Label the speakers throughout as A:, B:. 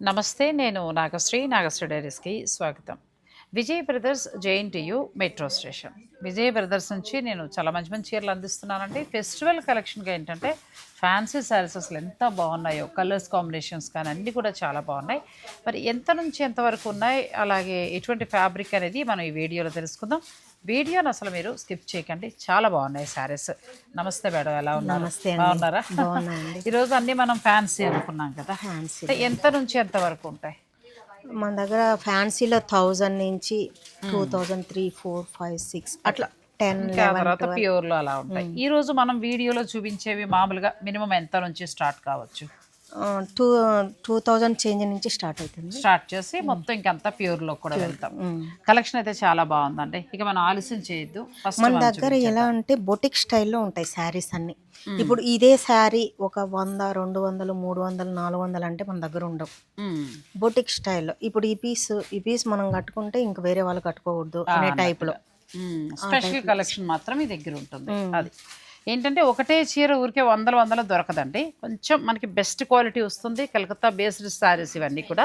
A: నమస్తే నేను నాగశ్రీ నాగశ్రీ డైరీస్కి స్వాగతం. Vijay brothers JNTU metro station. Vijay brothers నుంచి నేను చాలా మంచి మంచి చీరలు అందిస్తున్నానండి. ఫెస్టివల్ కలెక్షన్గా ఏంటంటే ఫ్యాన్సీ శారీస్ అసలు ఎంత బాగున్నాయో కలర్స్ కాంబినేషన్స్ కానీ అన్నీ కూడా చాలా బాగున్నాయి. మరి ఎంత నుంచి ఎంతవరకు ఉన్నాయి? అలాగే ఎటువంటి ఫ్యాబ్రిక్ అనేది మనం ఈ వీడియోలో తెలుసుకుందాం. వీడియోని అసలు మీరు స్కిప్ చేయకండి. చాలా బాగున్నాయి శారీస్. నమస్తే మేడం ఎలా ఉన్నారు?
B: నమస్తే.
A: బాగున్నారా. ఈరోజు అన్నీ మనం ఫ్యాన్సీ అనుకున్నాం కదా.
B: ఫ్యాన్సీ.
A: ఎంత నుంచి ఎంత వరకు ఉంటాయి?
B: మన దగ్గర ఫ్యాన్సీలో థౌజండ్ నుంచి two thousand three four five six అట్లా టెన్
A: తర్వాత ప్యూర్లో అలా ఉంటాయి. ఈ రోజు మనం వీడియోలో చూపించేవి మామూలుగా మినిమం ఎంత నుంచి స్టార్ట్ కావచ్చు?
B: టూ టూ థౌజండ్ చేంజ్ నుంచి స్టార్ట్ అవుతుంది.
A: స్టార్ట్ చేసి మొత్తం ఇంకంతా ప్యూర్లో కూడా వెళ్తాం. కలెక్షన్ అయితే చాలా బాగుందండి. ఇక మనం ఆలస్యం చేయొద్దు.
B: మన దగ్గర ఎలా అంటే బొటిక్ స్టైల్లో ఉంటాయి శారీస్ అన్ని. ఇప్పుడు ఇదే శారీ ఒక వంద రెండు వందలు మూడు వందలు నాలుగు వందలు అంటే మన దగ్గర ఉండవు. బొటిక్ స్టైల్లో. ఇప్పుడు ఈ పీస్ ఈ పీస్ మనం కట్టుకుంటే ఇంక వేరే వాళ్ళు కట్టుకోకూడదు అనే టైప్లో
A: స్పెషల్ కలెక్షన్ మాత్రం మీ దగ్గర ఉంటుంది. అది. ఏంటంటే ఒకటే చీర ఊరికే వందల వందలు దొరకదండి. కొంచెం మనకి బెస్ట్ క్వాలిటీ వస్తుంది. కలకత్తా బేస్డ్ శారీస్ ఇవన్నీ కూడా.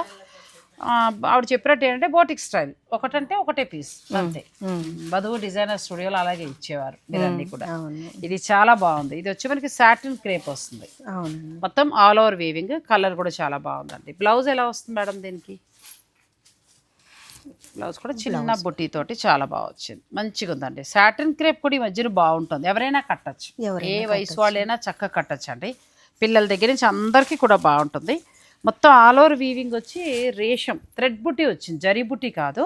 A: ఆవిడ చెప్పినట్టు ఏంటంటే బోటిక్ స్టైల్ ఒకటంటే ఒకటే పీస్ అంతే. బదువు డిజైనర్ స్టూడియోలో అలాగే ఇచ్చేవారు మీరన్నీ కూడా. ఇది చాలా బాగుంది. ఇది వచ్చి మనకి సాటిన్ క్రేప్ వస్తుంది. మొత్తం ఆల్ ఓవర్ వీవింగ్ కలర్ కూడా చాలా బాగుందండి. బ్లౌజ్ ఎలా వస్తుంది మేడం దీనికి? బ్లౌజ్ కూడా చిన్న బుట్టి తోటి చాలా బాగా వచ్చింది. మంచిగా ఉందండి. సాటిన్ క్రేప్ కూడా ఈ మధ్యన బాగుంటుంది. ఎవరైనా కట్టచ్చు. ఏ వయసు వాళ్ళైనా చక్కగా కట్టచ్చు అండి పిల్లల దగ్గర నుంచి అందరికీ కూడా బాగుంటుంది. మొత్తం ఆల్ ఓవర్ వీవింగ్ వచ్చి రేషం థ్రెడ్ బుట్టి వచ్చింది. జరీ బుట్టి కాదు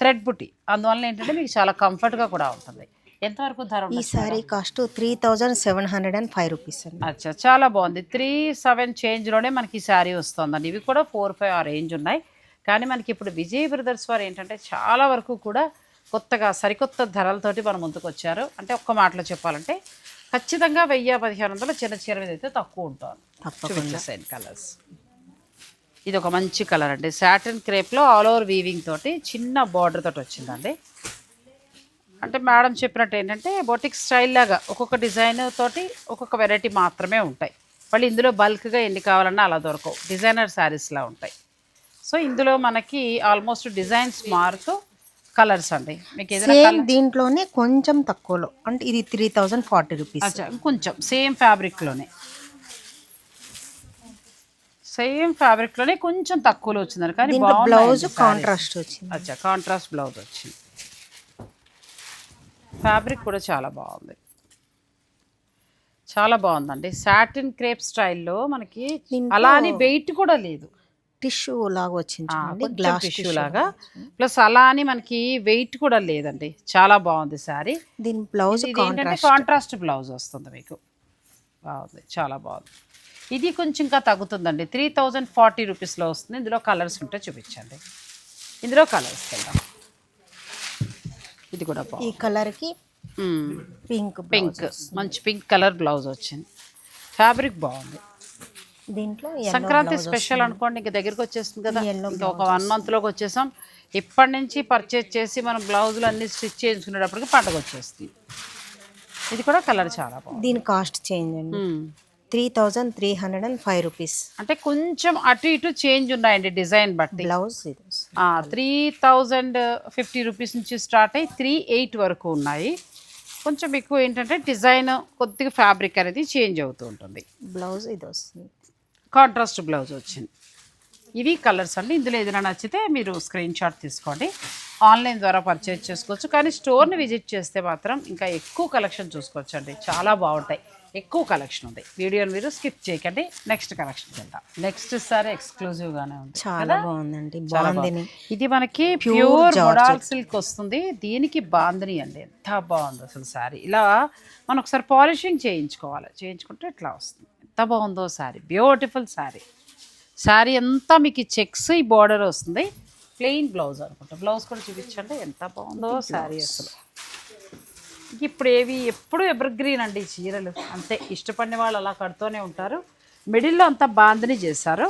A: థ్రెడ్ బుట్టి. అందువల్ల ఏంటంటే మీకు చాలా కంఫర్ట్గా కూడా ఉంటుంది. ఎంతవరకు ధర
B: ఈ sari cost three thousand seven hundred and five rupees అండి.
A: అచ్చా చాలా బాగుంది. త్రీ సెవెన్ చేంజ్లోనే మనకి ఈ శారీ వస్తుందండి. ఇవి కూడా ఫోర్ ఫైవ్ ఆ రేంజ్ ఉన్నాయి. కానీ మనకి ఇప్పుడు విజయ్ బ్రదర్స్ వారు ఏంటంటే చాలా వరకు కూడా కొత్తగా సరికొత్త ధరలతోటి మన ముందుకు వచ్చారు అంటే ఒక్క మాటలో చెప్పాలంటే ఖచ్చితంగా వెయ్యి పదిహేను వందల చిన్న చీర మీద అయితే తక్కువ ఉంటుంది. కలర్స్ ఇది ఒక మంచి కలర్ అండి. సాటిన్ క్రేప్లో ఆల్ ఓవర్ వీవింగ్ తోటి చిన్న బార్డర్ తోటి వచ్చిందండి. అంటే మేడం చెప్పినట్టు ఏంటంటే బొటిక్ స్టైల్ లాగా ఒక్కొక్క డిజైన్ తోటి ఒక్కొక్క వెరైటీ మాత్రమే ఉంటాయి. మళ్ళీ ఇందులో బల్క్గా ఎన్ని కావాలన్నా అలా దొరకవు. డిజైనర్ శారీస్లా ఉంటాయి. సో ఇందులో మనకి ఆల్మోస్ట్ డిజైన్స్ మారుతూ కలర్స్ అండి. మీకు ఏదైనా
B: సేమ్ దీంట్లోనే కొంచెం తక్కువలో. అంటే ఇది త్రీ థౌజండ్ ఫార్టీ రూపీస్
A: కొంచెం. సేమ్ ఫ్యాబ్రిక్లోనే సేమ్ ఫ్యాబ్రిక్లోనే కొంచెం తక్కువలో వచ్చిందండి. కానీ
B: బ్లౌజ్. కాంట్రాస్ట్ వచ్చింది.
A: అచ్చా కాంట్రాస్ట్ బ్లౌజ్ వచ్చింది. ఫ్యాబ్రిక్ కూడా చాలా బాగుంది. చాలా బాగుందండి. సాటిన్ క్రేప్ స్టైల్లో మనకి అలా అని వెయిట్ కూడా లేదు.
B: టిష్యూ లాగా వచ్చింది చూడండి గ్లాస్
A: టిష్యూ. లాగా ప్లస్ అలా అని మనకి వెయిట్ కూడా లేదండి చాలా బాగుంది శారీ.
B: దీని బ్లౌజ్
A: ఏంటంటే కాంట్రాస్ట్ బ్లౌజ్ వస్తుంది మీకు. బాగుంది చాలా బాగుంది. ఇది కొంచెం ఇంకా తగ్గుతుందండి త్రీ థౌజండ్ ఫార్టీ రూపీస్లో వస్తుంది. ఇందులో కలర్స్ ఉంటే చూపించండి. ఇందులో కలర్స్ వెళ్దాం. ఇది కూడా
B: ఈ
A: బాగుంది.
B: కలర్కి
A: మ్మ్.
B: పింక్
A: పింక్ మంచి పింక్ కలర్ బ్లౌజ్ వచ్చింది. ఫ్యాబ్రిక్ బాగుంది.
B: దీంట్లో
A: సంక్రాంతి స్పెషల్ అనుకోండి ఇంక దగ్గరికి వచ్చేస్తుంది కదా ఇంకా ఒక వన్ మంత్లోకి వచ్చేసాం. ఇప్పటి నుంచి పర్చేజ్ చేసి మనం బ్లౌజులు అన్ని స్టిచ్ చేయించుకునేటప్పటికి పండగ వచ్చేస్తుంది. ఇది కూడా కలర్ చాలా బాగుంది.
B: దీని కాస్ట్ చేంజ్ అండి. Three thousand three hundred and five rupees
A: అంటే కొంచెం అటు ఇటు చేంజ్ ఉన్నాయండి డిజైన్ బట్టి.
B: బ్లౌజ్ ఇది
A: త్రీ థౌజండ్ ఫిఫ్టీ రూపీస్ నుంచి స్టార్ట్ అయ్యి త్రీ ఎయిట్ వరకు ఉన్నాయి. కొంచెం ఎక్కువ ఏంటంటే డిజైన్ కొద్దిగా ఫ్యాబ్రిక్ అనేది చేంజ్ అవుతూ ఉంటుంది.
B: బ్లౌజ్ ఇది వస్తుంది.
A: కాంట్రాస్ట్ బ్లౌజ్ వచ్చింది. ఇవి కలర్స్ అండి. ఇందులో ఏదైనా నచ్చితే మీరు స్క్రీన్ షాట్ తీసుకోండి. ఆన్లైన్ ద్వారా పర్చేజ్ చేసుకోవచ్చు. కానీ స్టోర్ని విజిట్ చేస్తే మాత్రం ఇంకా ఎక్కువ కలెక్షన్ చూసుకోవచ్చు అండి చాలా బాగుంటాయి. ఎక్కువ కలెక్షన్ ఉంది. వీడియోని మీరు స్కిప్ చేయకండి. నెక్స్ట్ కలెక్షన్కి వెళ్దాం నెక్స్ట్ సారి ఎక్స్క్లూజివ్గానే ఉంది.
B: చాలా బాగుందండి. బాగుంది.
A: ఇది మనకి ప్యూర్ మొడాల్ సిల్క్ వస్తుంది. దీనికి బాందని అండి. ఎంత బాగుంది అసలు శారీ ఇలా మనం ఒకసారి పాలిషింగ్ చేయించుకోవాలి. చేయించుకుంటే ఇట్లా వస్తుంది. ఎంత బాగుందో శారీ బ్యూటిఫుల్ శారీ శారీ అంతా మీకు చెక్స్ ఈ బార్డర్ వస్తుంది. ప్లెయిన్ బ్లౌజ్ అనుకుంటా. బ్లౌజ్ కూడా చూపించండి. ఎంత బాగుందో శారీ అసలు. ఇప్పుడు ఏవి ఎప్పుడు ఎవర్ గ్రీన్ అండి ఈ చీరలు. అంతే ఇష్టపడిన వాళ్ళు అలా కడుతూనే ఉంటారు. మిడిల్లో అంతా బాందని చేశారు.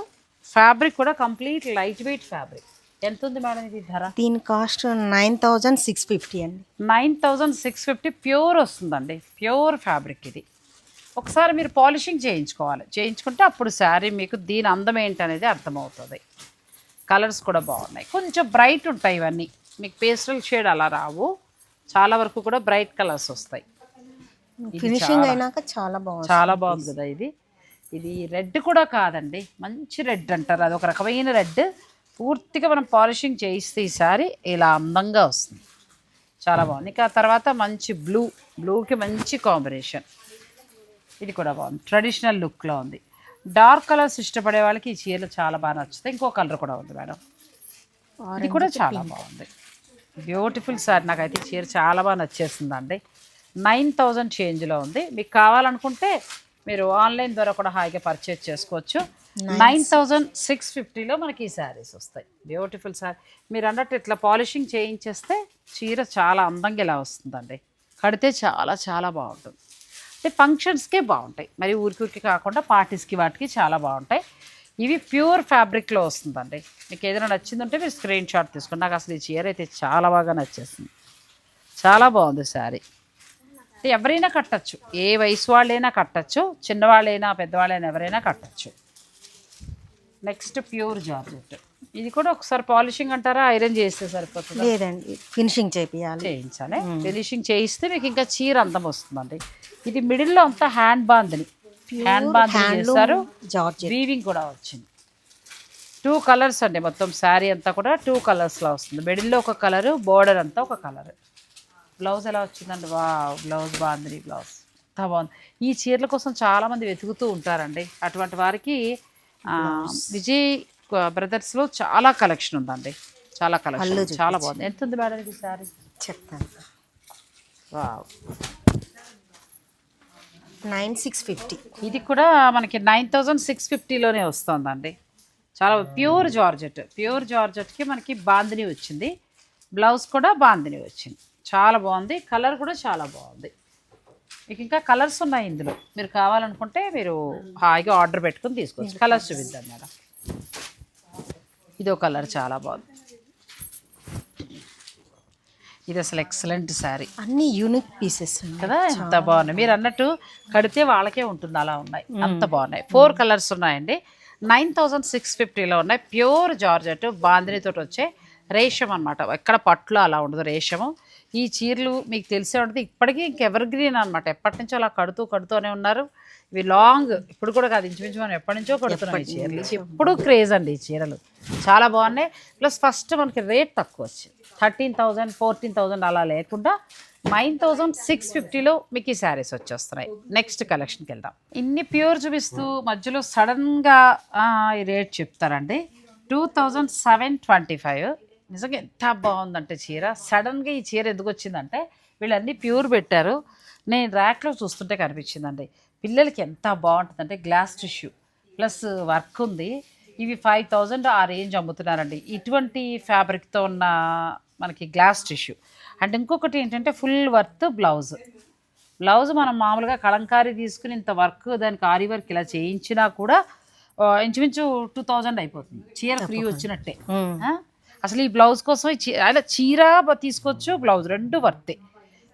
A: ఫ్యాబ్రిక్ కూడా కంప్లీట్ లైట్ వెయిట్ ఫ్యాబ్రిక్. ఎంత ఉంది మేడం ఇది ధర?
B: దీని cost nine thousand six fifty అండి.
A: Nine thousand six fifty pure వస్తుందండి. ప్యూర్ ఫ్యాబ్రిక్ ఇది. ఒకసారి మీరు పాలిషింగ్ చేయించుకోవాలి. చేయించుకుంటే అప్పుడు శారీ మీకు దీని అందం ఏంటనేది అర్థమవుతుంది. కలర్స్ కూడా బాగున్నాయి. కొంచెం బ్రైట్ ఉంటాయి ఇవన్నీ. మీకు పేస్టల్ షేడ్ అలా రావు. చాలా వరకు కూడా బ్రైట్ కలర్స్ వస్తాయి.
B: ఫినిషింగ్ అయినాక చాలా బాగుంది.
A: చాలా బాగుంది కదా ఇది. ఇది రెడ్ కూడా కాదండి. మంచి రెడ్ అంటారు. అది ఒక రకమైన రెడ్. పూర్తిగా మనం పాలిషింగ్ చేయిస్తే ఈసారి ఇలా అందంగా వస్తుంది. చాలా బాగుంది. ఇంకా తర్వాత మంచి బ్లూ. బ్లూకి మంచి కాంబినేషన్. ఇది కూడా బాగుంది. ట్రెడిషనల్ లుక్లో ఉంది. డార్క్ కలర్స్ ఇష్టపడే వాళ్ళకి ఈ చీరలు చాలా బాగా నచ్చుతాయి. ఇంకో కలర్ కూడా ఉంది మేడం. ఇది కూడా చాలా బాగుంది. బ్యూటిఫుల్ సార్ నాకైతే ఈ చీర చాలా బాగా నచ్చేసిందండి. నైన్ థౌజండ్ చేంజ్లో ఉంది. మీకు కావాలనుకుంటే మీరు ఆన్లైన్ ద్వారా కూడా హాయిగా పర్చేజ్ చేసుకోవచ్చు. నైన్ థౌజండ్ సిక్స్ ఫిఫ్టీలో మనకి ఈ శారీస్ వస్తాయి. బ్యూటిఫుల్ సారీ మీరు అన్నట్టు ఇట్లా పాలిషింగ్ చేయించేస్తే చీర చాలా అందంగా ఇలా వస్తుందండి. కడితే చాలా చాలా బాగుంటుంది. అంటే ఫంక్షన్స్కే బాగుంటాయి. మరి ఊరికి ఊరికి కాకుండా పార్టీస్కి వాటికి చాలా బాగుంటాయి. ఇవి ప్యూర్ ఫ్యాబ్రిక్లో వస్తుందండి. మీకు ఏదైనా నచ్చిందంటే మీరు స్క్రీన్ షాట్ తీసుకోండి. నాకు అసలు ఈ చీర అయితే చాలా బాగా నచ్చేసింది. చాలా బాగుంది శారీ. ఎవరైనా కట్టచ్చు. ఏ వయసు వాళ్ళైనా కట్టచ్చు. చిన్నవాళ్ళైనా పెద్దవాళ్ళైనా ఎవరైనా కట్టచ్చు. Next pure georgette. ఇది కూడా ఒకసారి పాలిషింగ్ అంటారా? ఐరన్ చేస్తే సరిపోతుంది?
B: లేదండి. ఫినిషింగ్
A: చేయించాలి. ఫినిషింగ్ చేయిస్తే మీకు ఇంకా చీర అందం వస్తుందండి. ఇది మిడిల్లో అంతా హ్యాండ్ బాందని. హ్యాండ్ బాందని చేస్తారు. వీవింగ్ కూడా వచ్చింది. టూ కలర్స్ అండి మొత్తం శారీ అంతా కూడా టూ కలర్స్లో వస్తుంది. మిడిల్లో ఒక కలరు బోర్డర్ అంతా ఒక కలర్. బ్లౌజ్ ఎలా వచ్చిందండి? వా బ్లౌజ్ బాగుంది బ్లౌజ్. బాగుంది. ఈ చీరల కోసం చాలామంది వెతుకుతూ ఉంటారండి. అటువంటి వారికి విజయ్ బ్రదర్స్లో చాలా కలెక్షన్ ఉందండి. చాలా కలెక్షన్. చాలా బాగుంది. ఎంత ఉంది మేడం ఇది శారీ?
B: చెప్తాను.
A: వావ్.
B: Nine six fifty.
A: ఇది కూడా మనకి నైన్ థౌజండ్ సిక్స్ ఫిఫ్టీలోనే వస్తుందండి. చాలా ప్యూర్ జార్జెట్. ప్యూర్ జార్జెట్కి మనకి బాందిని వచ్చింది. బ్లౌజ్ కూడా బాందిని వచ్చింది. చాలా బాగుంది. కలర్ కూడా చాలా బాగుంది. మీకు ఇంకా కలర్స్ ఉన్నాయి ఇందులో. మీరు కావాలనుకుంటే మీరు హాయిగా ఆర్డర్ పెట్టుకుని తీసుకోవచ్చు. కలర్స్ చూపిద్దాం మేడం. ఇదో కలర్ చాలా బాగుంది. ఇది అసలు ఎక్సలెంట్ శారీ
B: అన్ని యూనిక్ పీసెస్
A: కదా? ఎంత బాగున్నాయి. మీరు అన్నట్టు కడితే వాళ్ళకే ఉంటుంది అలా ఉన్నాయి. అంత బాగున్నాయి. ఫోర్ కలర్స్ ఉన్నాయండి. నైన్ థౌజండ్ సిక్స్ ఫిఫ్టీలో ఉన్నాయి. ప్యూర్ జార్జెట్ బాందినితో వచ్చే రేషం అనమాట ఎక్కడ పట్లు అలా ఉండదు రేషము. ఈ చీరలు మీకు తెలిసే ఉంటుంది. ఇప్పటికీ ఇంకెవర్ గ్రీన్ అనమాట ఎప్పటి నుంచో అలా కడుతూ కడుతూనే ఉన్నారు. ఇవి లాంగ్. ఇప్పుడు కూడా కాదు ఇంచుమించు మనం ఎప్పటి నుంచో కడుతున్నాం ఈ చీరలు. ఎప్పుడు క్రేజ్ అండి ఈ చీరలు. చాలా బాగున్నాయి. ప్లస్ ఫస్ట్ మనకి రేట్ తక్కువ వచ్చింది. థర్టీన్ థౌజండ్ ఫోర్టీన్ థౌజండ్ అలా లేకుండా నైన్ థౌజండ్ సిక్స్ ఫిఫ్టీలో మీకు ఈ శారీస్ వచ్చేస్తున్నాయి. నెక్స్ట్ కలెక్షన్కి వెళ్దాం. ఇన్ని ప్యూర్ చూపిస్తూ మధ్యలో సడన్గా ఈ రేట్ చెప్తారండి. Two thousand seven twenty five. నిజంగా ఎంత బాగుందంటే చీర. సడన్గా ఈ చీర ఎందుకు వచ్చిందంటే వీళ్ళన్నీ ప్యూర్ పెట్టారు. నేను ర్యాక్లో చూస్తుంటే కనిపించిందండి. పిల్లలకి ఎంత బాగుంటుందంటే గ్లాస్ టిష్యూ ప్లస్ వర్క్ ఉంది. ఇవి ఫైవ్ థౌజండ్ ఆ రేంజ్ అమ్ముతున్నారండి. ఇటువంటి ఫ్యాబ్రిక్తో ఉన్న మనకి గ్లాస్ టిష్యూ. అండ్ ఇంకొకటి ఏంటంటే ఫుల్ వర్త్ బ్లౌజ్. బ్లౌజ్ మనం మామూలుగా కలంకారీ తీసుకుని ఇంత వర్క్ దానికి ఆరి వర్క్ ఇలా చేయించినా కూడా ఇంచుమించు టూ థౌజండ్ అయిపోతుంది. చీర ఫ్రీ వచ్చినట్టే? అసలు ఈ బ్లౌజ్ కోసం అలా చీర తీసుకోవచ్చు బ్లౌజ్ రెండు వర్తే.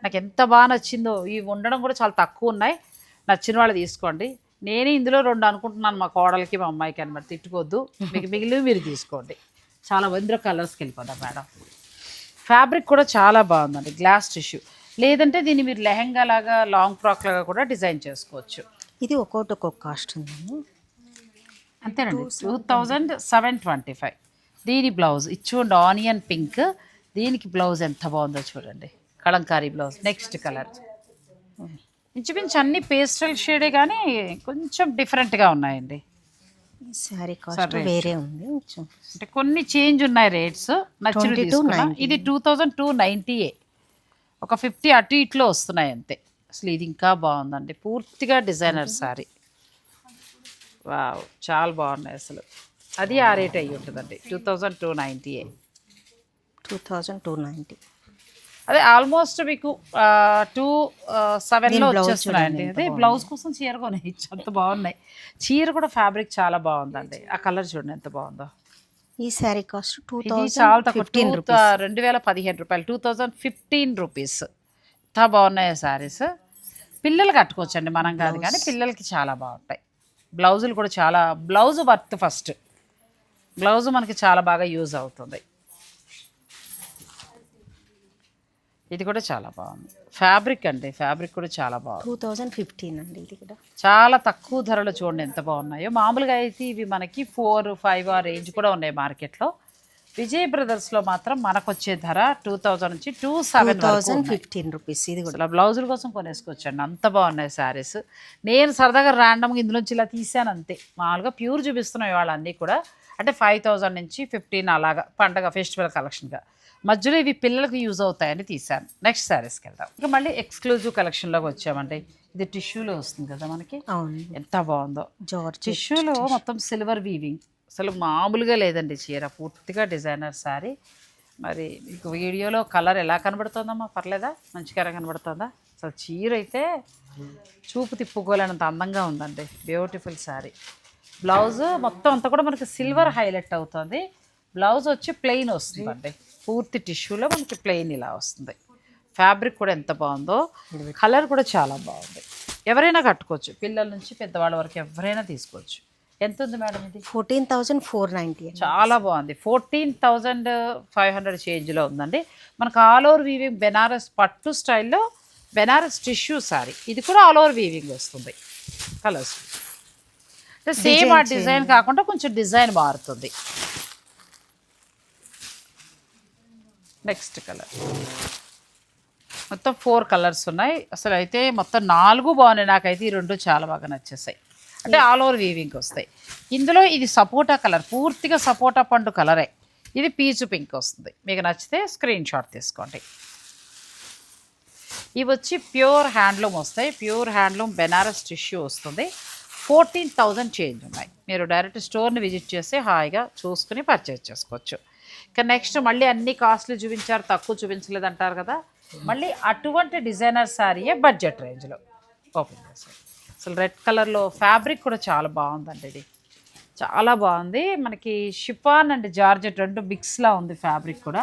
A: నాకు ఎంత బాగా నచ్చిందో. ఇవి ఉండడం కూడా చాలా తక్కువ ఉన్నాయి. నచ్చిన వాళ్ళు తీసుకోండి. నేనే ఇందులో రెండు అనుకుంటున్నాను మా కోడలికి మా అమ్మాయికి అనమాట తిట్టుకోవద్దు మీకు మిగిలిన మీరు తీసుకోండి. చాలా ఇందులో కలర్స్కి వెళ్ళిపోదాం మేడం. ఫ్యాబ్రిక్ కూడా చాలా బాగుందండి. Glass tissue. లేదంటే దీన్ని మీరు లెహంగా లాగా లాంగ్ ఫ్రాక్ లాగా కూడా డిజైన్ చేసుకోవచ్చు.
B: ఇది ఒక్కొక్కటి ఒక్కొక్క కాస్ట్ ఉందండి.
A: అంతేనండి. Two thousand seven twenty five. దీని బ్లౌజ్ ఇచ్చుకోండి. Onion pink. దీనికి బ్లౌజ్ ఎంత బాగుందో చూడండి. కలంకారీ బ్లౌజ్. Next colour. ఇంచుమించు అన్ని పేస్టల్ షేడే కానీ కొంచెం డిఫరెంట్గా ఉన్నాయండి.
B: కాస్ట్ వేరే ఉంది కొంచెం.
A: అంటే కొన్ని చేంజ్ ఉన్నాయి రేట్స్ నచ్చిన
B: 22,
A: తీసుకున్నా.
B: 90.
A: ఇది టూ థౌజండ్ టూ నైంటీయే ఒక ఫిఫ్టీ అటు ఇట్లో వస్తున్నాయి అంతే. అసలు ఇది ఇంకా బాగుందండి. పూర్తిగా డిజైనర్ సారీ. వావ్ చాలా బాగున్నాయి అసలు. అది ఆ రేట్ అయ్యి ఉంటుందండి. టూ థౌజండ్ టూ నైంటీయే
B: టూ థౌజండ్ టూ నైంటీ
A: అదే ఆల్మోస్ట్ మీకు టూ సెవెన్లో వచ్చేస్తున్నాయండి అదే బ్లౌజ్ కోసం చీర కొనేయచ్చు అంత బాగున్నాయి. చీర కూడా ఫ్యాబ్రిక్ చాలా బాగుందండి. ఆ కలర్ చూడండి ఎంత బాగుందో.
B: ఈ శారీ కాస్ట్ టూ
A: చాలా తక్కువ రెండు వేల పదిహేను రూపాయలు టూ థౌజండ్ ఫిఫ్టీన్ రూపీస్ ఎంత బాగున్నాయి శారీస్ పిల్లలు కట్టుకోవచ్చండి మనం కాదు కానీ పిల్లలకి చాలా బాగుంటాయి. బ్లౌజులు కూడా చాలా బ్లౌజ్ వర్త్ ఫస్ట్ బ్లౌజ్ మనకి చాలా బాగా యూజ్ అవుతుంది. ఇది కూడా చాలా బాగుంది. ఫ్యాబ్రిక్ అండి. ఫ్యాబ్రిక్ కూడా చాలా బాగుంది.
B: టూ థౌజండ్ ఫిఫ్టీన్ అండి ఇది కూడా.
A: చాలా తక్కువ ధరలో చూడండి ఎంత బాగున్నాయో. మామూలుగా అయితే ఇవి మనకి ఫోర్ ఫైవ్ ఆ రేంజ్ కూడా ఉన్నాయి మార్కెట్లో. విజయ్ బ్రదర్స్లో మాత్రం మనకు వచ్చే ధర టూ థౌజండ్ నుంచి
B: two
A: seven
B: thousand fifteen rupees ఇది కూడా.
A: అసలు బ్లౌజుల కోసం కొనేసుకోవచ్చండి అంత బాగున్నాయి శారీస్. నేను సరదాగా ర్యాండమ్గా ఇందులోంచి ఇలా తీసాను అంతే. మామూలుగా ప్యూర్ చూపిస్తున్నాయి వాళ్ళు అన్నీ కూడా. అంటే ఫైవ్ థౌజండ్ నుంచి ఫిఫ్టీన్ అలాగా పండగ ఫెస్టివల్ కలెక్షన్గా మధ్యలో ఇవి పిల్లలకు యూజ్ అవుతాయని తీసాను నెక్స్ట్ శారీస్కి వెళ్దాం. ఇక మళ్ళీ ఎక్స్క్లూజివ్ కలెక్షన్లోకి వచ్చామండి. ఇది టిష్యూలో వస్తుంది కదా మనకి? ఎంత బాగుందో.
B: జార్జ్
A: టిష్యూలో మొత్తం సిల్వర్ వీవింగ్ అసలు మామూలుగా లేదండి చీర. పూర్తిగా డిజైనర్ శారీ మరి మీకు వీడియోలో కలర్ ఎలా కనబడుతుందమ్మా? పర్లేదా? మంచిగా కనబడుతుందా? అసలు చీర అయితే చూపు తిప్పుకోలేనంత అందంగా ఉందండి. బ్యూటిఫుల్ శారీ బ్లౌజ్ మొత్తం అంతా కూడా మనకి సిల్వర్ హైలైట్ అవుతుంది. బ్లౌజ్ వచ్చి ప్లెయిన్ వస్తుందండి. పూర్తి టిష్యూలో మనకి ప్లెయిన్ ఇలా వస్తుంది. ఫ్యాబ్రిక్ కూడా ఎంత బాగుందో కలర్ కూడా చాలా బాగుంది. ఎవరైనా కట్టుకోవచ్చు. పిల్లల నుంచి పెద్దవాళ్ళ వరకు ఎవరైనా తీసుకోవచ్చు. ఎంత ఉంది మేడం ఇది?
B: ఫోర్టీన్ థౌజండ్ ఫోర్ నైంటీ
A: చాలా బాగుంది. ఫోర్టీన్ థౌజండ్ ఫైవ్ హండ్రెడ్ చేంజ్లో ఉందండి. మనకు ఆల్ ఓవర్ వీవింగ్ బెనారస్ పట్టు స్టైల్లో బెనారస్ టిష్యూ సారీ. ఇది కూడా ఆల్ ఓవర్ వీవింగ్ వస్తుంది. కలర్స్. సేమ్ ఆ డిజైన్ కాకుండా కొంచెం డిజైన్ మారుతుంది. నెక్స్ట్ కలర్ మొత్తం ఫోర్ కలర్స్ ఉన్నాయి. అసలు అయితే మొత్తం నాలుగు బాగున్నాయి. నాకైతే ఈ రెండు చాలా బాగా నచ్చేసాయి. అంటే ఆల్ ఓవర్ వీవింగ్ వస్తాయి. ఇందులో ఇది సపోటా కలర్ పూర్తిగా సపోటా పండు కలరే ఇది పీచు పింక్ వస్తుంది. మీకు నచ్చితే స్క్రీన్ షాట్ తీసుకోండి. ఇవి వచ్చి ప్యూర్ హ్యాండ్లూమ్ వస్తాయి. ప్యూర్ హ్యాండ్లూమ్ బెనారస్ టిష్యూ వస్తుంది. ఫోర్టీన్ థౌజండ్ చేంజ్ ఉన్నాయి. మీరు డైరెక్ట్ స్టోర్ని విజిట్ చేసి హాయిగా చూసుకుని పర్చేజ్ చేసుకోవచ్చు. ఇక నెక్స్ట్ మళ్ళీ అన్ని కాస్ట్లు చూపించారు తక్కువ చూపించలేదు అంటారు కదా. మళ్ళీ అటువంటి డిజైనర్ శారీయే బడ్జెట్ రేంజ్లో ఓపెన్ అసలు రెడ్ కలర్లో ఫ్యాబ్రిక్ కూడా చాలా బాగుందండి ఇది. చాలా బాగుంది. మనకి షిఫాన్ అండ్ జార్జెట్ రెండు మిక్స్లా ఉంది ఫ్యాబ్రిక్ కూడా.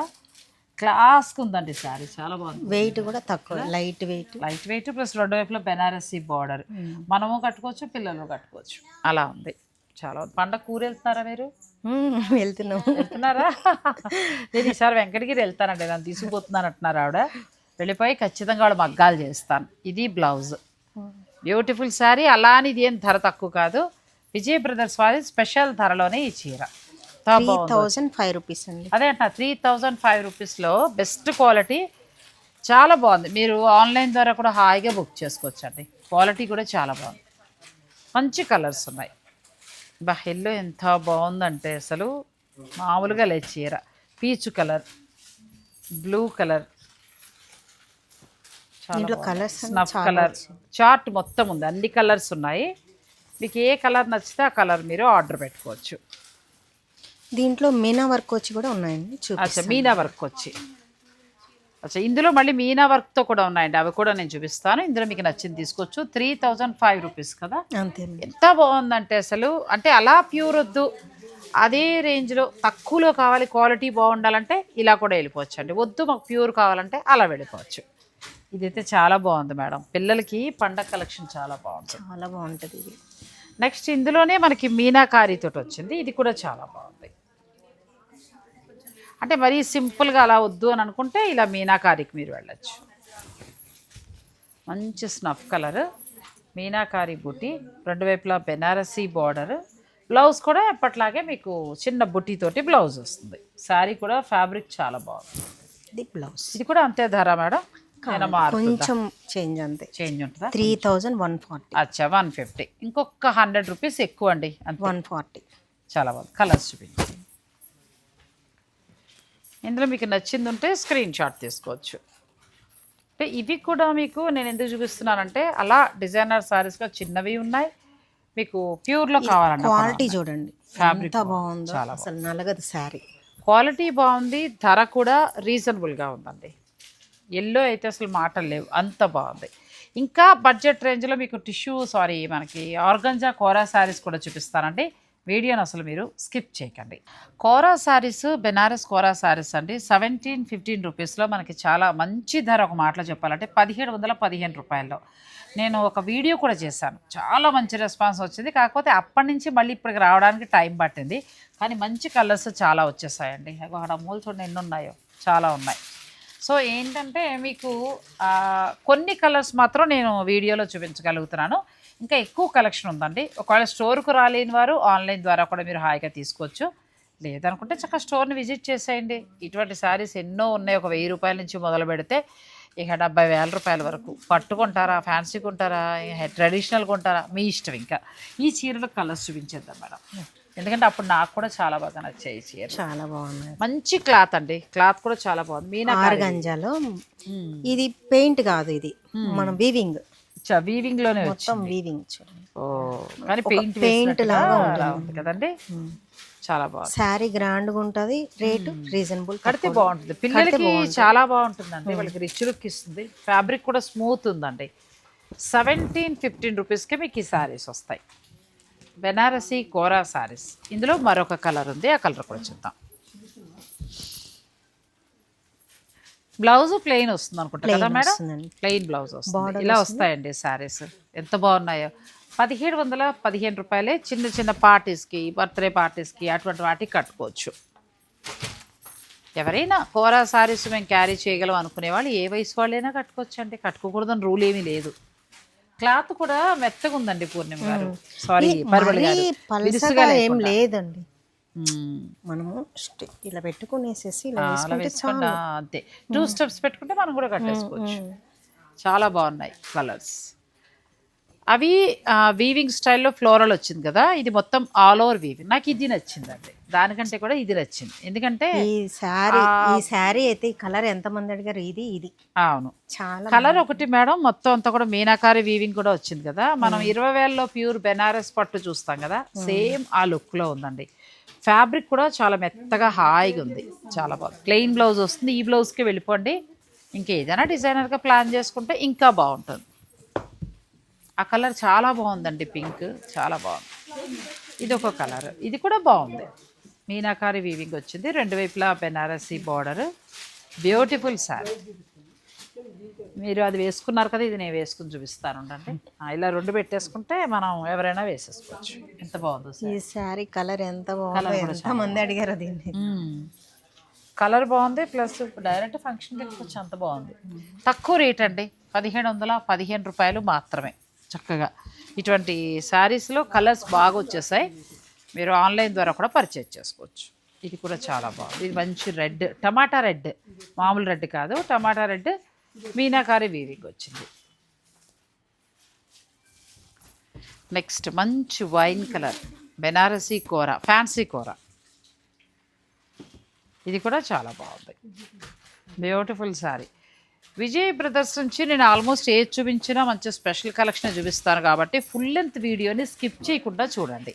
A: క్లాస్కి ఉందండి శారీ చాలా బాగుంది.
B: వెయిట్ కూడా తక్కువ light weight
A: light weight plus రెండు వైపులా బెనారసీ బార్డర్ మనము కట్టుకోవచ్చు పిల్లలు కట్టుకోవచ్చు. అలా ఉంది. చాలా. పండగ కూర వెళ్తున్నారా మీరు?
B: వెళ్తున్నాం.
A: వెళ్తున్నారా? నేను ఈసారి వెంకటగిరి వెళ్తానండి. నన్ను తీసుకుపోతున్నాను అంటున్నారు ఆవిడ. వెళ్ళిపోయి ఖచ్చితంగా ఆవిడ మగ్గాలు చేస్తాను. ఇది బ్లౌజ్. బ్యూటిఫుల్ శారీ అలా అని ఇది ఏం ధర తక్కువ కాదు. విజయ్ బ్రదర్స్ వారి స్పెషల్ ధరలోనే ఈ చీర.
B: థౌజండ్ ఫైవ్ రూపీస్ అండి.
A: అదే అంట త్రీ థౌజండ్ ఫైవ్ రూపీస్లో బెస్ట్ క్వాలిటీ చాలా బాగుంది. మీరు ఆన్లైన్ ద్వారా కూడా హాయిగా బుక్ చేసుకోవచ్చు అండి క్వాలిటీ కూడా చాలా బాగుంది. మంచి కలర్స్ ఉన్నాయి. బా ఎల్లో ఎంత బాగుందంటే అసలు మామూలుగా లేదు చీర. Peach colour blue colour. Snuff colour. Chart మొత్తం ఉంది. అన్ని కలర్స్ ఉన్నాయి. మీకు ఏ కలర్ నచ్చితే ఆ కలర్ మీరు ఆర్డర్ పెట్టుకోవచ్చు.
B: దీంట్లో మీనా వర్క్ వచ్చి కూడా ఉన్నాయండి
A: మీనా వర్క్ వచ్చి. అచ్చా ఇందులో మళ్ళీ మీనా వర్క్తో కూడా ఉన్నాయండి. అవి కూడా నేను చూపిస్తాను. ఇందులో మీకు నచ్చింది తీసుకోవచ్చు. త్రీ థౌజండ్ ఫైవ్ రూపీస్ కదా?
B: అంతే
A: ఎంత బాగుందంటే అసలు. అంటే అలా ప్యూర్ వద్దు. అదే రేంజ్లో తక్కువలో కావాలి క్వాలిటీ బాగుండాలంటే ఇలా కూడా వెళ్ళిపోవచ్చు అండి వద్దు మాకు ప్యూర్ కావాలంటే అలా వెళ్ళిపోవచ్చు. ఇదైతే చాలా బాగుంది మేడం. పిల్లలకి పండగ కలెక్షన్ చాలా బాగుంటుంది
B: చాలా బాగుంటుంది ఇది.
A: నెక్స్ట్ ఇందులోనే మనకి మీనాకారీతో వచ్చింది. ఇది కూడా చాలా బాగుంది. అంటే మరీ సింపుల్గా అలా వద్దు అని అనుకుంటే ఇలా మీనాకారికి మీరు వెళ్ళచ్చు. మంచి స్నఫ్ కలర్ మీనాకారి బుట్టి రెండు వైపులా బెనారసీ బార్డర్. బ్లౌజ్ కూడా ఎప్పట్లాగే మీకు చిన్న బుట్టితోటి బ్లౌజ్ వస్తుంది. శారీ కూడా ఫ్యాబ్రిక్ చాలా బాగుంది.
B: ఇది బ్లౌజ్.
A: ఇది కూడా అంతే ధర మేడం?
B: కొంచెం చేంజ్ అంతే.
A: చేంజ్ ఉంటుందా?
B: Three thousand one forty.
A: అచ్చా వన్ ఫిఫ్టీ. ఇంకొక హండ్రెడ్ రూపీస్ ఎక్కువ అండి
B: వన్ ఫార్టీ.
A: చాలా బాగుంది. కలర్స్ చూపించి ఇందులో మీకు నచ్చింది ఉంటే స్క్రీన్ షాట్ తీసుకోవచ్చు. అంటే ఇవి కూడా మీకు నేను ఎందుకు చూపిస్తున్నానంటే అలా డిజైనర్ సారీస్గా చిన్నవి ఉన్నాయి. మీకు ప్యూర్లో కావాలన్నా
B: క్వాలిటీ చూడండి. ఎంత బాగుందో.
A: చాలా
B: అసలు నలగదు శారీ
A: క్వాలిటీ బాగుంది ధర కూడా రీజనబుల్గా ఉందండి. ఎల్లో అయితే అసలు మాటలు లేవు అంత బాగుంది. ఇంకా బడ్జెట్ రేంజ్లో మీకు టిష్యూ సారీ మనకి ఆర్గంజా కోరా శారీస్ కూడా చూపిస్తానండి. వీడియోని అసలు మీరు స్కిప్ చేయకండి. కోరా శారీస్ బెనారస్ కోరా శారీస్ అండి. సెవెంటీన్ ఫిఫ్టీన్ రూపీస్లో మనకి చాలా మంచి ధర ఒక మాటలో చెప్పాలంటే పదిహేడు వందల పదిహేను రూపాయల్లో. నేను ఒక వీడియో కూడా చేశాను. చాలా మంచి రెస్పాన్స్ వచ్చింది. కాకపోతే అప్పటి నుంచి మళ్ళీ ఇప్పటికి రావడానికి టైం పట్టింది. కానీ మంచి కలర్స్ చాలా వచ్చేసాయండి. అక్కడ మూలు చూడండి ఎన్ని ఉన్నాయో? చాలా ఉన్నాయి. సో ఏంటంటే మీకు కొన్ని కలర్స్ మాత్రం నేను వీడియోలో చూపించగలుగుతున్నాను. ఇంకా ఎక్కువ కలెక్షన్ ఉందండి. ఒకవేళ స్టోర్కు రాలేని వారు ఆన్లైన్ ద్వారా కూడా మీరు హాయిగా తీసుకోవచ్చు. లేదనుకుంటే చక్కగా స్టోర్ని విజిట్ చేసేయండి. ఇటువంటి శారీస్ ఎన్నో ఉన్నాయి. ఒక వెయ్యి రూపాయల నుంచి మొదలు పెడితే ఇక డెబ్బై వేల రూపాయల వరకు. పట్టుకుంటారా? ఫ్యాన్సీ కొంటారా? ట్రెడిషనల్ కొంటారా? మీ ఇష్టం ఇంకా. ఈ చీరలో కలర్స్ చూపించేద్దాం మేడం. ఎందుకంటే అప్పుడు నాకు కూడా చాలా బాగా నచ్చాయి చీర
B: చాలా బాగున్నాయి.
A: మంచి క్లాత్ అండి. క్లాత్ కూడా చాలా బాగుంది. మీనా
B: ఆరుగంజాలో ఇది పెయింట్ కాదు ఇది. మనం వీవింగ్
A: వీవింగ్లోనే
B: మొత్తం వీవింగ్ చూడండి.
A: ఓ కానీ పెయింట్
B: paint లాగా ఉంటుంది.
A: ఉంది కదండి. చాలా బాగుంది.
B: శారీ గ్రాండ్గా ఉంటుంది రేటు రీజనబుల్
A: కడితే బాగుంటుంది. పిల్లలకి చాలా బాగుంటుందండి. వాళ్ళకి రిచ్ లుక్ ఇస్తుంది. ఫ్యాబ్రిక్ కూడా స్మూత్ ఉందండి. సెవెంటీన్ ఫిఫ్టీన్ రూపీస్కి మీకు ఈ శారీస్ వస్తాయి. బెనారసీ కోరా శారీస్ ఇందులో మరొక కలర్ ఉంది. ఆ కలర్ కూడా చూద్దాం. బ్లౌజ్ ప్లెయిన్ వస్తుంది అనుకుంటా కదా మేడం. ప్లెయిన్ బ్లౌజ్ వస్తుంది. ఇలా వస్తాయండి శారీస్. ఎంత బాగున్నాయో. పదిహేడు వందల పదిహేను రూపాయలే చిన్న చిన్న పార్టీస్కి బర్త్డే పార్టీస్కి అటువంటి వాటికి కట్టుకోవచ్చు. ఎవరైనా కోరా శారీస్ మేము క్యారీ చేయగలం అనుకునే వాళ్ళు ఏ వయసు వాళ్ళైనా కట్టుకోవచ్చు అండి కట్టుకోకూడదని రూల్ ఏమీ లేదు. క్లాత్ కూడా మెత్తగా ఉందండి పూర్ణిమ గారు. సారీ విరుసుగా
B: ఏం. లేదండి. మనము ఇలా పెట్టుకునేసేసి ఇలా వేసుకుంటే
A: అంతే. టూ స్టెప్స్ పెట్టుకుంటే మనం కూడా కట్టేసుకోవచ్చు. చాలా బాగున్నాయి కలర్స్ అవి వీవింగ్ స్టైల్లో ఫ్లోరల్ వచ్చింది కదా? ఇది మొత్తం ఆల్ ఓవర్ వీవింగ్ నాకు ఇది నచ్చిందండి. దానికంటే కూడా ఇది నచ్చింది. ఎందుకంటే
B: ఈ శారీ ఈ శారీ అయితే ఈ కలర్ ఎంత మంది అడిగారు? ఇది ఇది.
A: అవును.
B: చాలా
A: కలర్ ఒకటి మేడం మొత్తం అంతా కూడా మీనాకారి వీవింగ్ కూడా వచ్చింది కదా? మనం ఇరవై వేలలో ప్యూర్ బెనారస్ పట్టు చూస్తాం కదా? సేమ్ ఆ లుక్లో ఉందండి. ఫ్యాబ్రిక్ కూడా చాలా మెత్తగా హాయిగా ఉంది. చాలా బాగుంది. ప్లెయిన్ బ్లౌజ్ వస్తుంది. ఈ బ్లౌజ్కి వెళ్ళిపోండి. ఇంకా ఏదైనా డిజైనర్గా ప్లాన్ చేసుకుంటే ఇంకా బాగుంటుంది. ఆ కలర్ చాలా బాగుందండి పింక్ చాలా బాగుంది. ఇది ఒక కలర్ ఇది కూడా బాగుంది. మీనాకారి వీవింగ్ వచ్చింది. రెండు వైపులా బెనారసీ బార్డర్ బ్యూటిఫుల్ శారీ మీరు అది వేసుకున్నారు కదా ఇది నేను వేసుకుని చూపిస్తాను. ఉండండి. ఆ, ఇలా రెండు పెట్టేసుకుంటే మనం ఎవరైనా వేసేసుకోవచ్చు. ఎంత బాగుందో
B: ఈ శారీ కలర్ ఎంత బాగుందో మంది అడిగారు దీన్ని.
A: కలర్ బాగుంది ప్లస్ డైరెక్ట్ ఫంక్షన్కి వెళ్ళిపోవచ్చు అంత బాగుంది. తక్కువ రేట్ అండి. పదిహేడు వందల పదిహేను రూపాయలు మాత్రమే చక్కగా. ఇటువంటి శారీస్లో కలర్స్ బాగా వచ్చేసాయి. మీరు ఆన్లైన్ ద్వారా కూడా పర్చేజ్ చేసుకోవచ్చు. ఇది కూడా చాలా బాగుంది. ఇది మంచి రెడ్ టమాటా రెడ్. మామూలు రెడ్ కాదు. టమాటా రెడ్ మీనాకారి వీవింగ్ వచ్చింది. నెక్స్ట్ మంచి వైన్ కలర్. బెనారసీ కూర ఫ్యాన్సీ కూర. ఇది కూడా చాలా బాగుంది. బ్యూటిఫుల్ శారీ విజయ్ బ్రదర్స్ నుంచి నేను ఆల్మోస్ట్ ఏది చూపించినా మంచి స్పెషల్ కలెక్షన్ చూపిస్తాను కాబట్టి ఫుల్ లెంత్ వీడియోని స్కిప్ చేయకుండా చూడండి.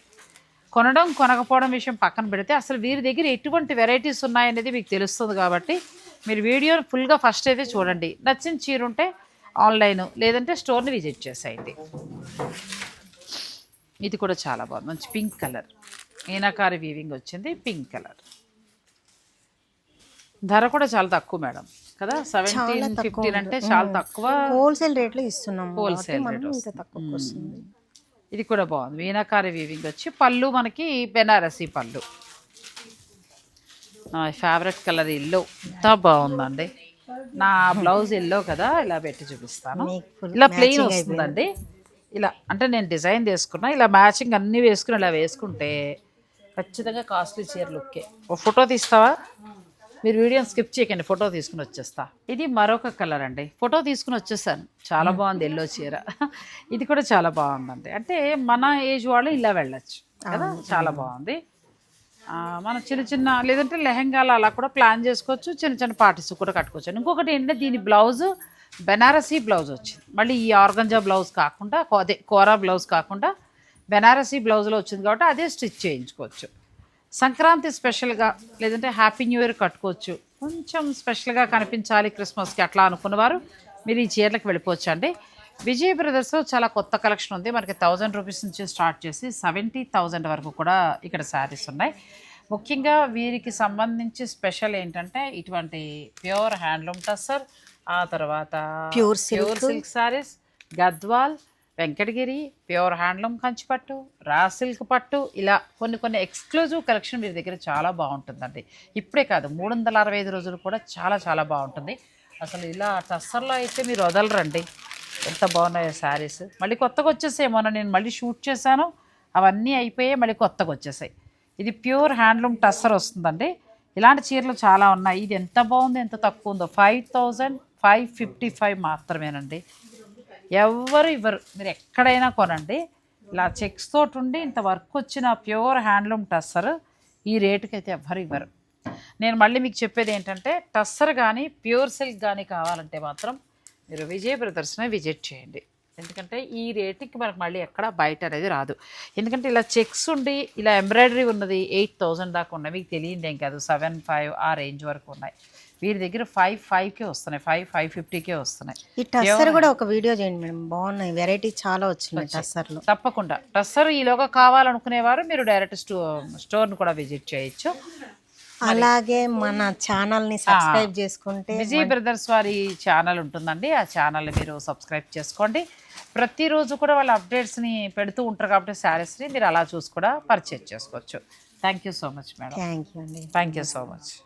A: కొనడం కొనకపోవడం విషయం పక్కన పెడితే అసలు వీరి దగ్గర ఎటువంటి వెరైటీస్ ఉన్నాయనేది మీకు తెలుస్తుంది కాబట్టి మీరు వీడియోని ఫుల్గా ఫస్ట్ అయితే చూడండి. నచ్చిన చీర ఉంటే ఆన్లైన్ లేదంటే స్టోర్ని విజిట్ చేసేయండి. ఇది కూడా చాలా బాగుంది. మంచి పింక్ కలర్. మీనాకారి వీవింగ్ వచ్చింది పింక్ కలర్. ధర కూడా చాలా తక్కువ మేడం. కదా? సెవెంటీన్ ఫిఫ్టీన్ అంటే చాలా తక్కువ.
B: హోల్సేల్ రేట్లో ఇస్తున్నాం.
A: హోల్సేల్ రేట్ ఇది కూడా బాగుంది. మీనాకారి వీవింగ్ వచ్చి పళ్ళు మనకి బెనారసీ పళ్ళు. ఫేవరెట్ కలర్ ఎల్లో ఎంత బాగుందండి. నా బ్లౌజ్ ఎల్లో కదా ఇలా పెట్టి చూపిస్తాను. ఇలా ప్లెయిన్ వస్తుందండి. ఇలా అంటే నేను డిజైన్ చేసుకున్నా ఇలా మ్యాచింగ్ అన్నీ వేసుకుని ఇలా వేసుకుంటే ఖచ్చితంగా కాస్ట్లీ చీర లుక్కే ఓ ఫోటో తీస్తావా? మీరు వీడియోని స్కిప్ చేయకండి ఫోటో తీసుకుని వచ్చేస్తా. ఇది మరొక కలర్ అండి. ఫోటో తీసుకుని వచ్చేసాను. చాలా బాగుంది ఎల్లో చీర. ఇది కూడా చాలా బాగుందండి. అంటే మన ఏజ్ వాళ్ళు ఇలా వెళ్ళొచ్చు కదా చాలా బాగుంది. మన చిన్న చిన్న లేదంటే లెహెంగాలు అలా కూడా ప్లాన్ చేసుకోవచ్చు చిన్న చిన్న పార్టీస్ కూడా కట్టుకోవచ్చు. ఇంకొకటి ఏంటంటే దీని బ్లౌజ్ బెనారసీ బ్లౌజ్ వచ్చింది. మళ్ళీ ఈ ఆర్గంజా బ్లౌజ్ కాకుండా అదే కోరా బ్లౌజ్ కాకుండా బెనారసీ బ్లౌజ్లో వచ్చింది కాబట్టి అదే స్టిచ్ చేయించుకోవచ్చు. సంక్రాంతి స్పెషల్గా లేదంటే హ్యాపీ న్యూ ఇయర్ కట్టుకోవచ్చు. కొంచెం స్పెషల్గా కనిపించాలి క్రిస్మస్కి అట్లా అనుకున్నవారు మీరు ఈ చీరలకు వెళ్ళిపోవచ్చు అండి విజయ్ బ్రదర్స్ చాలా కొత్త కలెక్షన్ ఉంది. మనకి థౌజండ్ రూపీస్ నుంచి స్టార్ట్ చేసి సెవెంటీ థౌజండ్ వరకు కూడా ఇక్కడ శారీస్ ఉన్నాయి. ముఖ్యంగా వీరికి సంబంధించి స్పెషల్ ఏంటంటే ఇటువంటి ప్యూర్ హ్యాండ్లూమ్ టస్సర్ ఆ తర్వాత
B: silk.
A: Pure silk saris Gadwal Venkatagiri pure handloom కంచిపట్టు రా సిల్క్ పట్టు ఇలా కొన్ని కొన్ని ఎక్స్క్లూజివ్ కలెక్షన్ వీరి దగ్గర చాలా బాగుంటుందండి. ఇప్పుడే కాదు మూడు వందల అరవై ఐదు రోజులు కూడా చాలా చాలా బాగుంటుంది. అసలు ఇలా టస్సర్లో అయితే మీరు వదలరండి. ఎంత బాగున్నాయో శారీస్. మళ్ళీ కొత్తగా వచ్చేసాయి. మొన్న నేను మళ్ళీ షూట్ చేశాను. అవన్నీ అయిపోయాయి. మళ్ళీ కొత్తగా వచ్చేసాయి. ఇది ప్యూర్ హ్యాండ్లూమ్ టస్సర్ వస్తుందండి. ఇలాంటి చీరలు చాలా ఉన్నాయి. ఇది ఎంత బాగుంది ఎంత తక్కువ ఉందో. Five thousand five fifty five మాత్రమేనండి. ఎవరు ఇవ్వరు. మీరు ఎక్కడైనా కొనండి. ఇలా చెక్స్ తోటి ఉండి ఇంత వర్క్ వచ్చిన ప్యూర్ హ్యాండ్లూమ్ టస్సర్ ఈ రేటుకి అయితే ఎవ్వరు ఇవ్వరు. నేను మళ్ళీ మీకు చెప్పేది ఏంటంటే టస్సర్ కానీ ప్యూర్ సిల్క్ కానీ కావాలంటే మాత్రం మీరు విజయ్ బ్రదర్స్నే విజిట్ చేయండి. ఎందుకంటే ఈ రేటుకి మనకు మళ్ళీ ఎక్కడ బయట అనేది రాదు. ఎందుకంటే ఇలా చెక్స్ ఉండి ఇలా ఎంబ్రాయిడరీ ఉన్నది ఎయిట్ థౌజండ్ దాకా ఉన్నాయి. మీకు తెలియదు ఏం కాదు. సెవెన్ ఫైవ్ ఆ రేంజ్ వరకు ఉన్నాయి. వీరి దగ్గర ఫైవ్ ఫైవ్కే వస్తున్నాయి. ఫైవ్ ఫైవ్ ఫిఫ్టీకే వస్తున్నాయి.
B: ఈ టస్సర్ కూడా ఒక వీడియో చేయండి మేడం. బాగున్నాయి. వెరైటీ చాలా వచ్చినాయి టస్సర్లో.
A: తప్పకుండా. టస్సర్ ఈలోగా కావాలనుకునేవారు మీరు డైరెక్ట్ స్టో స్టోర్ని కూడా విజిట్ చేయొచ్చు.
B: అలాగే మన ఛానల్ని సబ్స్క్రైబ్ చేసుకుంటే
A: విజయ్ బ్రదర్స్ వారి ఛానల్ ఉంటుందండి. ఆ ఛానల్ మీరు సబ్స్క్రైబ్ చేసుకోండి. ప్రతిరోజు కూడా వాళ్ళ అప్డేట్స్ని పెడుతూ ఉంటారు కాబట్టి శారీస్ని మీరు అలా చూసి కూడా పర్చేజ్ చేసుకోవచ్చు. Thank you so much madam
B: thank you అండి.
A: Thank you so much